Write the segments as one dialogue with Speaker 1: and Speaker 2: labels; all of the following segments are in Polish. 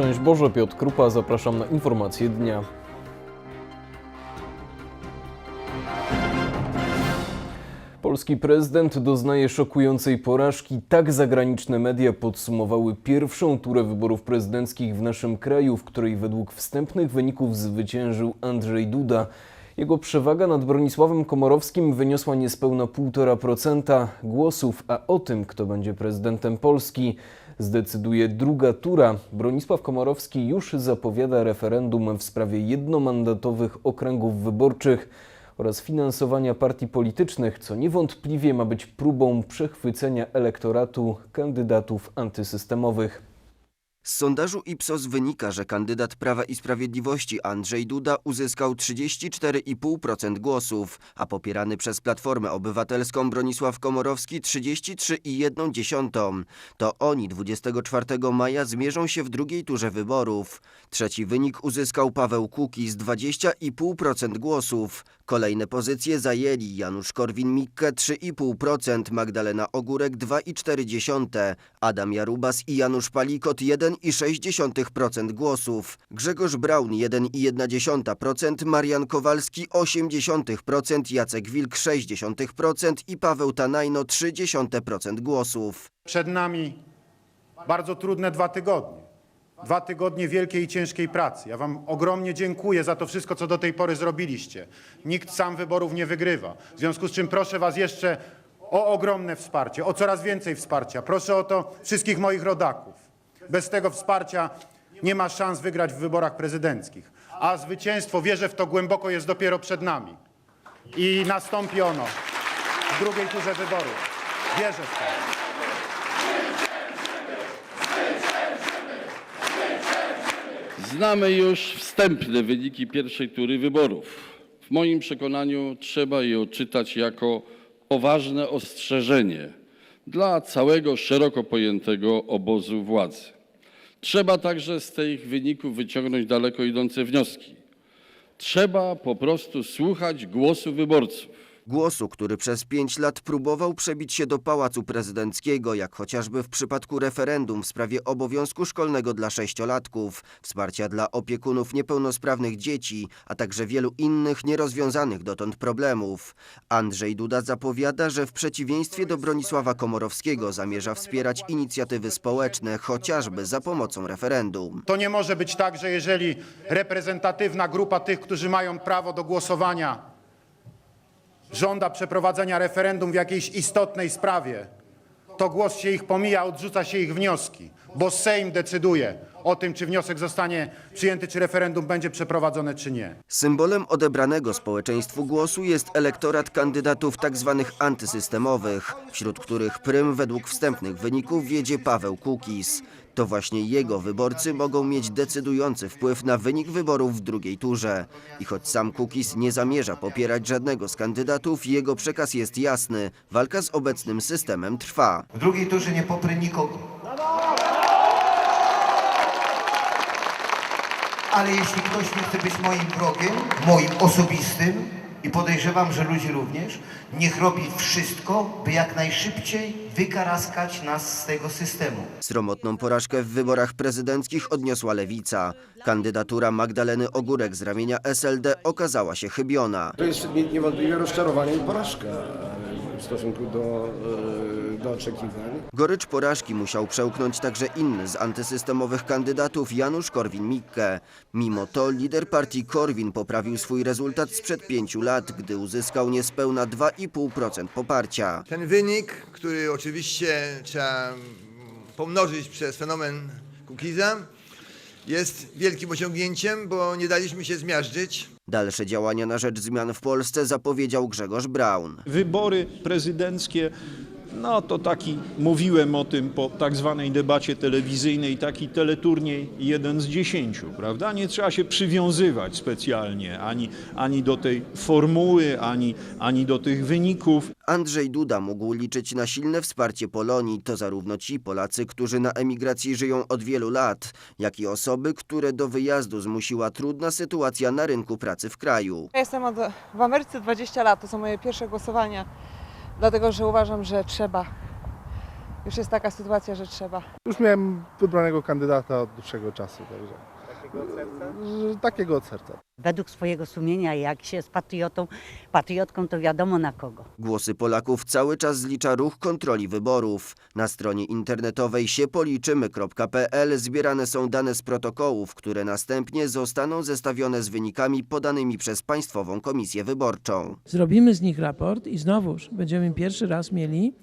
Speaker 1: Szczęść Boże, Piotr Krupa, zapraszam na informacje dnia. Polski prezydent doznaje szokującej porażki. Tak zagraniczne media podsumowały pierwszą turę wyborów prezydenckich w naszym kraju, w której według wstępnych wyników zwyciężył Andrzej Duda. Jego przewaga nad Bronisławem Komorowskim wyniosła niespełna 1,5% głosów, a o tym, kto będzie prezydentem Polski, zdecyduje druga tura. Bronisław Komorowski już zapowiada referendum w sprawie jednomandatowych okręgów wyborczych oraz finansowania partii politycznych, co niewątpliwie ma być próbą przechwycenia elektoratu kandydatów antysystemowych.
Speaker 2: Z sondażu Ipsos wynika, że kandydat Prawa i Sprawiedliwości Andrzej Duda uzyskał 34,5% głosów, a popierany przez Platformę Obywatelską Bronisław Komorowski 33,1%. To oni 24 maja zmierzą się w drugiej turze wyborów. Trzeci wynik uzyskał Paweł Kukiz 20,5% głosów. Kolejne pozycje zajęli Janusz Korwin-Mikke 3,5%, Magdalena Ogórek 2,4%, Adam Jarubas i Janusz Palikot 1,6% głosów, Grzegorz Braun 1,1%, Marian Kowalski 0,8%, Jacek Wilk 0,6% i Paweł Tanajno 0,3% głosów.
Speaker 3: Przed nami bardzo trudne dwa tygodnie. Dwa tygodnie wielkiej i ciężkiej pracy. Ja Wam ogromnie dziękuję za to wszystko, co do tej pory zrobiliście. Nikt sam wyborów nie wygrywa. W związku z czym proszę Was jeszcze o ogromne wsparcie, o coraz więcej wsparcia. Proszę o to wszystkich moich rodaków. Bez tego wsparcia nie ma szans wygrać w wyborach prezydenckich. A zwycięstwo, wierzę w to głęboko, jest dopiero przed nami. I nastąpi ono w drugiej turze wyborów. Wierzę w to.
Speaker 4: Znamy już wstępne wyniki pierwszej tury wyborów. W moim przekonaniu trzeba je odczytać jako poważne ostrzeżenie dla całego szeroko pojętego obozu władzy. Trzeba także z tych wyników wyciągnąć daleko idące wnioski. Trzeba po prostu słuchać głosu wyborców.
Speaker 2: Głosu, który przez pięć lat próbował przebić się do Pałacu Prezydenckiego, jak chociażby w przypadku referendum w sprawie obowiązku szkolnego dla sześciolatków, wsparcia dla opiekunów niepełnosprawnych dzieci, a także wielu innych nierozwiązanych dotąd problemów. Andrzej Duda zapowiada, że w przeciwieństwie do Bronisława Komorowskiego zamierza wspierać inicjatywy społeczne, chociażby za pomocą referendum.
Speaker 3: To nie może być tak, że jeżeli reprezentatywna grupa tych, którzy mają prawo do głosowania, żąda przeprowadzenia referendum w jakiejś istotnej sprawie, to głos się ich pomija, odrzuca się ich wnioski, bo Sejm decyduje o tym, czy wniosek zostanie przyjęty, czy referendum będzie przeprowadzone, czy nie.
Speaker 2: Symbolem odebranego społeczeństwu głosu jest elektorat kandydatów tzw. antysystemowych, wśród których prym według wstępnych wyników wiedzie Paweł Kukiz. To właśnie jego wyborcy mogą mieć decydujący wpływ na wynik wyborów w drugiej turze. I choć sam Kukiz nie zamierza popierać żadnego z kandydatów, jego przekaz jest jasny. Walka z obecnym systemem trwa.
Speaker 5: W drugiej turze nie poprę nikogo. Ale jeśli ktoś nie chce być moim wrogiem, moim osobistym i podejrzewam, że ludzie również, niech robi wszystko, by jak najszybciej wykaraskać nas z tego systemu.
Speaker 2: Sromotną porażkę w wyborach prezydenckich odniosła Lewica. Kandydatura Magdaleny Ogórek z ramienia SLD okazała się chybiona.
Speaker 6: To jest nie- niewątpliwie rozczarowanie i porażka w stosunku do, e, do oczekiwań.
Speaker 2: Gorycz porażki musiał przełknąć także inny z antysystemowych kandydatów Janusz Korwin-Mikke. Mimo to lider partii Korwin poprawił swój rezultat sprzed pięciu lat, gdy uzyskał niespełna 2,5% poparcia.
Speaker 7: Ten wynik, który oczywiście trzeba pomnożyć przez fenomen Kukiza, jest wielkim osiągnięciem, bo nie daliśmy się zmiażdżyć.
Speaker 2: Dalsze działania na rzecz zmian w Polsce zapowiedział Grzegorz Braun.
Speaker 8: Wybory prezydenckie, no to taki, mówiłem o tym po tak zwanej debacie telewizyjnej, taki teleturniej jeden z dziesięciu, prawda? Nie trzeba się przywiązywać specjalnie ani, ani do tej formuły, ani, ani do tych wyników.
Speaker 2: Andrzej Duda mógł liczyć na silne wsparcie Polonii. To zarówno ci Polacy, którzy na emigracji żyją od wielu lat, jak i osoby, które do wyjazdu zmusiła trudna sytuacja na rynku pracy w kraju.
Speaker 9: Ja jestem od, w Ameryce 20 lat, to są moje pierwsze głosowania, dlatego że uważam, że trzeba już jest taka sytuacja, że trzeba.
Speaker 6: Już miałem wybranego kandydata od dłuższego czasu, także. Że- Takiego od serca.
Speaker 10: według swojego sumienia, jak się jest patriotą, patriotką, to wiadomo na kogo.
Speaker 2: Głosy Polaków cały czas zlicza ruch kontroli wyborów. Na stronie internetowej siepoliczymy.pl zbierane są dane z protokołów, które następnie zostaną zestawione z wynikami podanymi przez Państwową Komisję Wyborczą.
Speaker 11: Zrobimy z nich raport i znowuż będziemy pierwszy raz mieli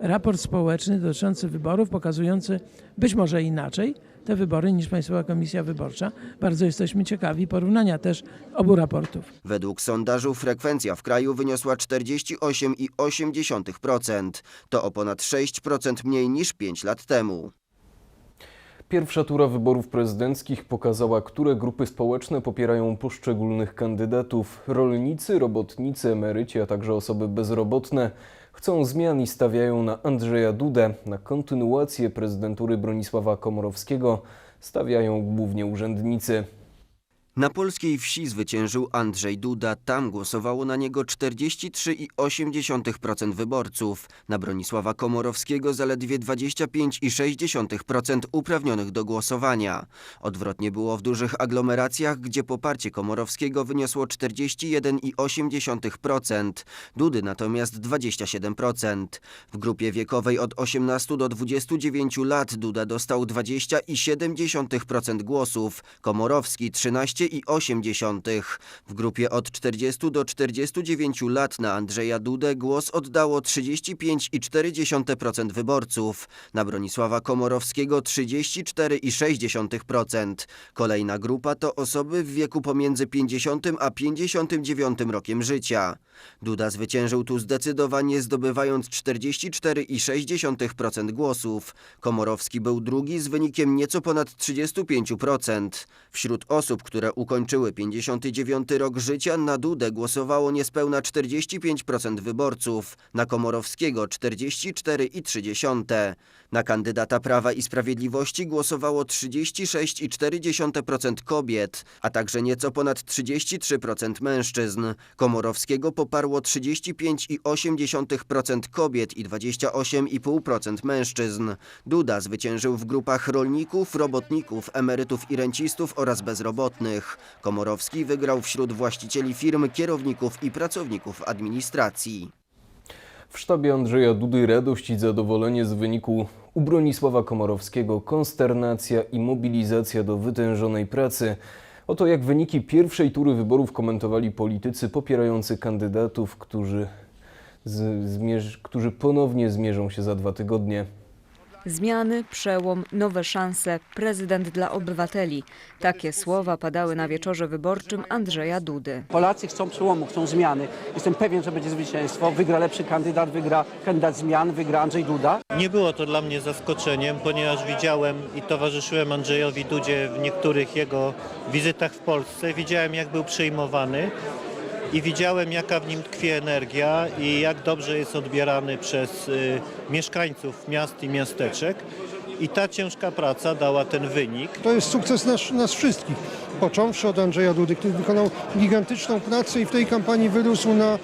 Speaker 11: raport społeczny dotyczący wyborów, pokazujący być może inaczej te wybory niż Państwowa Komisja Wyborcza. Bardzo jesteśmy ciekawi porównania też obu raportów.
Speaker 2: Według sondażu frekwencja w kraju wyniosła 48,8%. To o ponad 6% mniej niż 5 lat temu.
Speaker 1: Pierwsza tura wyborów prezydenckich pokazała, które grupy społeczne popierają poszczególnych kandydatów. Rolnicy, robotnicy, emeryci, a także osoby bezrobotne chcą zmian i stawiają na Andrzeja Dudę. Na kontynuację prezydentury Bronisława Komorowskiego stawiają głównie urzędnicy.
Speaker 2: Na polskiej wsi zwyciężył Andrzej Duda. Tam głosowało na niego 43,8% wyborców. Na Bronisława Komorowskiego zaledwie 25,6% uprawnionych do głosowania. Odwrotnie było w dużych aglomeracjach, gdzie poparcie Komorowskiego wyniosło 41,8%, Dudy natomiast 27%. W grupie wiekowej od 18 do 29 lat Duda dostał 20,7% głosów, Komorowski 13,8%. W grupie od 40 do 49 lat na Andrzeja Dudę głos oddało 35,4% wyborców, na Bronisława Komorowskiego 34,6%. Kolejna grupa to osoby w wieku pomiędzy 50 a 59 rokiem życia. Duda zwyciężył tu zdecydowanie zdobywając 44,6% głosów. Komorowski był drugi z wynikiem nieco ponad 35%. Wśród osób, które ukończyły 59 rok życia na Dudę głosowało niespełna 45% wyborców, na Komorowskiego 44,3%. Na kandydata Prawa i Sprawiedliwości głosowało 36,4% kobiet, a także nieco ponad 33% mężczyzn. Komorowskiego poparło 35,8% kobiet i 28,5% mężczyzn. Duda zwyciężył w grupach rolników, robotników, emerytów i rencistów oraz bezrobotnych. Komorowski wygrał wśród właścicieli firm, kierowników i pracowników administracji.
Speaker 1: W sztabie Andrzeja Dudy radość i zadowolenie z wyniku u Bronisława Komorowskiego, konsternacja i mobilizacja do wytężonej pracy. Oto jak wyniki pierwszej tury wyborów komentowali politycy popierający kandydatów, którzy, z, którzy ponownie zmierzą się za dwa tygodnie.
Speaker 9: Zmiany, przełom, nowe szanse, prezydent dla obywateli. Takie słowa padały na wieczorze wyborczym Andrzeja Dudy.
Speaker 11: Polacy chcą przełomu, chcą zmiany. Jestem pewien, że będzie zwycięstwo. Wygra lepszy kandydat, wygra kandydat zmian, wygra Andrzej Duda.
Speaker 12: Nie było to dla mnie zaskoczeniem, ponieważ widziałem i towarzyszyłem Andrzejowi Dudzie w niektórych jego wizytach w Polsce. Widziałem, jak był przyjmowany i widziałem, jaka w nim tkwi energia i jak dobrze jest odbierany przez y, mieszkańców miast i miasteczek. I ta ciężka praca dała ten wynik.
Speaker 6: To jest sukces nas, nas wszystkich. Począwszy od Andrzeja Dudy, który wykonał gigantyczną pracę i w tej kampanii wyrósł na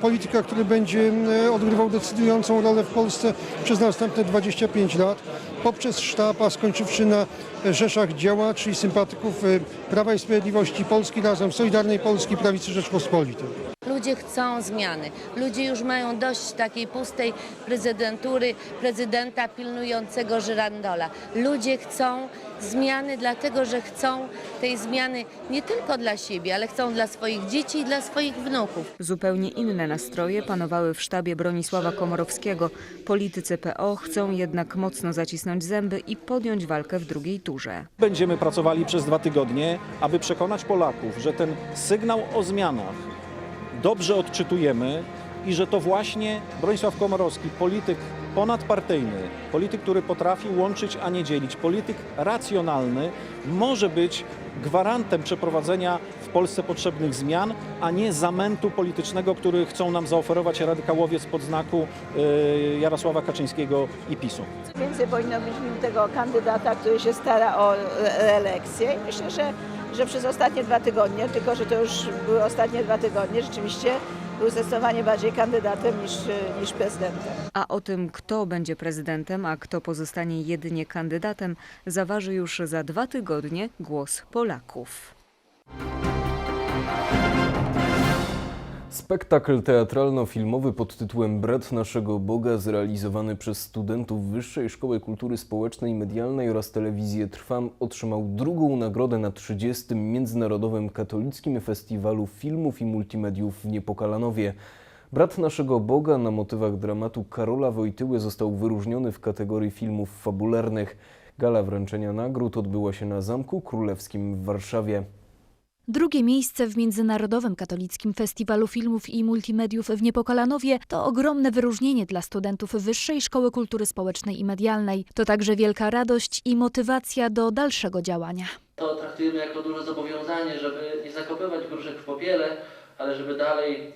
Speaker 6: polityka, który będzie odgrywał decydującą rolę w Polsce przez następne 25 lat. Poprzez sztab, a skończywszy na rzeszach działaczy i sympatyków Prawa i Sprawiedliwości Polski Razem, Solidarnej Polski, Prawicy Rzeczpospolitej.
Speaker 10: Ludzie chcą zmiany. Ludzie już mają dość takiej pustej prezydentury, prezydenta pilnującego żyrandola. Ludzie chcą zmiany, dlatego że chcą tej zmiany nie tylko dla siebie, ale chcą dla swoich dzieci i dla swoich wnuków.
Speaker 9: Zupełnie inne nastroje panowały w sztabie Bronisława Komorowskiego. Politycy PO chcą jednak mocno zacisnąć zęby i podjąć walkę w drugiej turze.
Speaker 8: Będziemy pracowali przez dwa tygodnie, aby przekonać Polaków, że ten sygnał o zmianach dobrze odczytujemy i że to właśnie Bronisław Komorowski, polityk ponadpartyjny, polityk, który potrafi łączyć, a nie dzielić, polityk racjonalny, może być gwarantem przeprowadzenia w Polsce potrzebnych zmian, a nie zamętu politycznego, który chcą nam zaoferować radykałowie spod znaku y, Jarosława Kaczyńskiego i PiSu.
Speaker 10: Więcej powinno być tego kandydata, który się stara o reelekcję i myślę, że, że przez ostatnie dwa tygodnie, tylko że to już były ostatnie dwa tygodnie, rzeczywiście
Speaker 13: był zdecydowanie bardziej kandydatem niż, niż prezydentem.
Speaker 9: A o tym, kto będzie prezydentem, a kto pozostanie jedynie kandydatem, zaważy już za dwa tygodnie głos Polaków.
Speaker 1: Spektakl teatralno-filmowy pod tytułem Brat naszego Boga, zrealizowany przez studentów Wyższej Szkoły Kultury Społecznej Medialnej oraz telewizję Trwam, otrzymał drugą nagrodę na 30. Międzynarodowym Katolickim Festiwalu Filmów i Multimediów w Niepokalanowie. Brat naszego Boga na motywach dramatu Karola Wojtyły został wyróżniony w kategorii filmów fabularnych. Gala wręczenia nagród odbyła się na Zamku Królewskim w Warszawie.
Speaker 14: Drugie miejsce w Międzynarodowym Katolickim Festiwalu Filmów i Multimediów w Niepokalanowie to ogromne wyróżnienie dla studentów Wyższej Szkoły Kultury Społecznej i Medialnej. To także wielka radość i motywacja do dalszego działania.
Speaker 15: To traktujemy jako duże zobowiązanie, żeby nie zakopywać gruszek w popiele, ale żeby dalej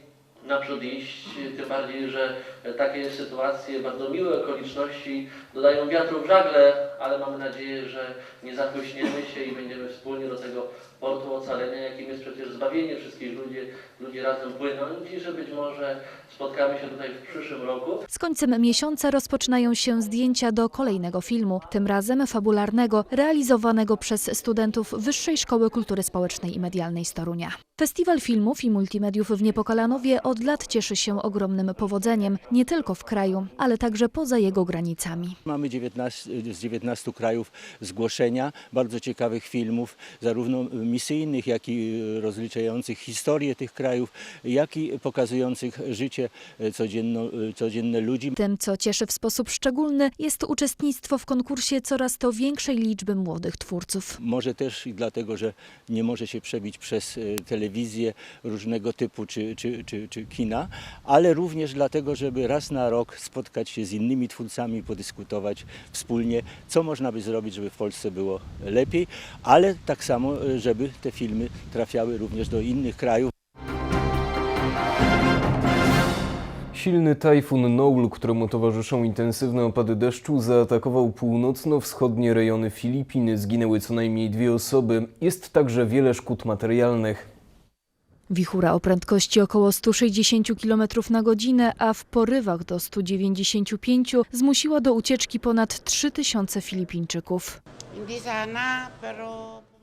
Speaker 15: naprzód iść, tym bardziej, że takie sytuacje, bardzo miłe okoliczności dodają wiatru w żagle, ale mamy nadzieję, że nie zachłyśniemy się i będziemy wspólnie do tego portu ocalenia, jakim jest przecież zbawienie wszystkich ludzi, ludzi razem płynąć i że być może spotkamy się tutaj w przyszłym roku.
Speaker 14: Z końcem miesiąca rozpoczynają się zdjęcia do kolejnego filmu, tym razem fabularnego, realizowanego przez studentów Wyższej Szkoły Kultury Społecznej i Medialnej z Torunia. Festiwal Filmów i Multimediów w Niepokalanowie od lat cieszy się ogromnym powodzeniem, nie tylko w kraju, ale także poza jego granicami.
Speaker 16: Mamy 19, z 19 krajów zgłoszenia bardzo ciekawych filmów, zarówno misyjnych, jak i rozliczających historię tych krajów, jak i pokazujących życie codzienno, codzienne ludzi.
Speaker 14: Tym, co cieszy w sposób szczególny, jest uczestnictwo w konkursie coraz to większej liczby młodych twórców.
Speaker 16: Może też i dlatego, że nie może się przebić przez e, telewizję różnego typu czy, czy, czy, czy kina, ale również dlatego, żeby raz na rok spotkać się z innymi twórcami, podyskutować wspólnie, co można by zrobić, żeby w Polsce było lepiej, ale tak samo, e, żeby te filmy trafiały również do innych krajów.
Speaker 1: Silny tajfun Noul, któremu towarzyszą intensywne opady deszczu, zaatakował północno-wschodnie rejony Filipin. Zginęły co najmniej dwie osoby. Jest także wiele szkód materialnych.
Speaker 14: Wichura o prędkości około 160 km na godzinę, a w porywach do 195 zmusiła do ucieczki ponad 3000 Filipińczyków.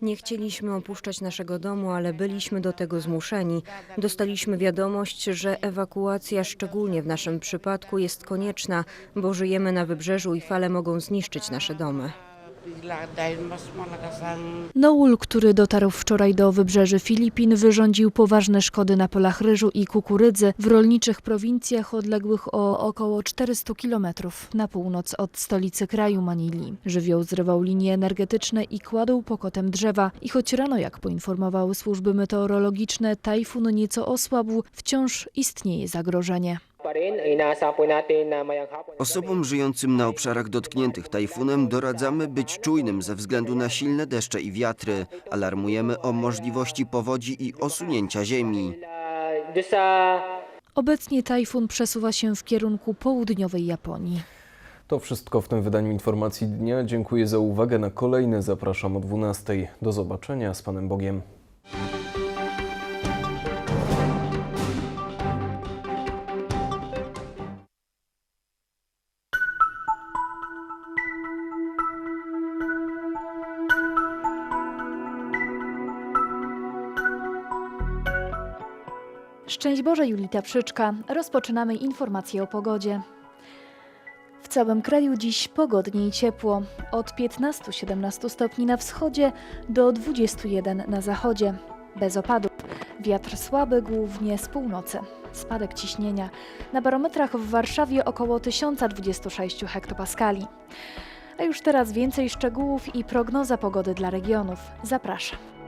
Speaker 9: Nie chcieliśmy opuszczać naszego domu, ale byliśmy do tego zmuszeni. Dostaliśmy wiadomość, że ewakuacja, szczególnie w naszym przypadku, jest konieczna, bo żyjemy na wybrzeżu i fale mogą zniszczyć nasze domy.
Speaker 14: Noul, który dotarł wczoraj do wybrzeży Filipin, wyrządził poważne szkody na polach ryżu i kukurydzy w rolniczych prowincjach odległych o około 400 kilometrów na północ od stolicy kraju Manili. Żywioł zrywał linie energetyczne i kładł pokotem drzewa. I choć rano, jak poinformowały służby meteorologiczne, tajfun nieco osłabł, wciąż istnieje zagrożenie.
Speaker 2: Osobom żyjącym na obszarach dotkniętych tajfunem doradzamy być czujnym ze względu na silne deszcze i wiatry. Alarmujemy o możliwości powodzi i osunięcia ziemi.
Speaker 14: Obecnie tajfun przesuwa się w kierunku południowej Japonii.
Speaker 1: To wszystko w tym wydaniu informacji dnia. Dziękuję za uwagę. Na kolejne zapraszam o 12. Do zobaczenia z Panem Bogiem.
Speaker 14: Szczęść Boże, Julita Przyczka. Rozpoczynamy informacje o pogodzie. W całym kraju dziś pogodnie i ciepło. Od 15-17 stopni na wschodzie do 21 na zachodzie. Bez opadów. Wiatr słaby, głównie z północy. Spadek ciśnienia. Na barometrach w Warszawie około 1026 hektopaskali. A już teraz więcej szczegółów i prognoza pogody dla regionów. Zapraszam.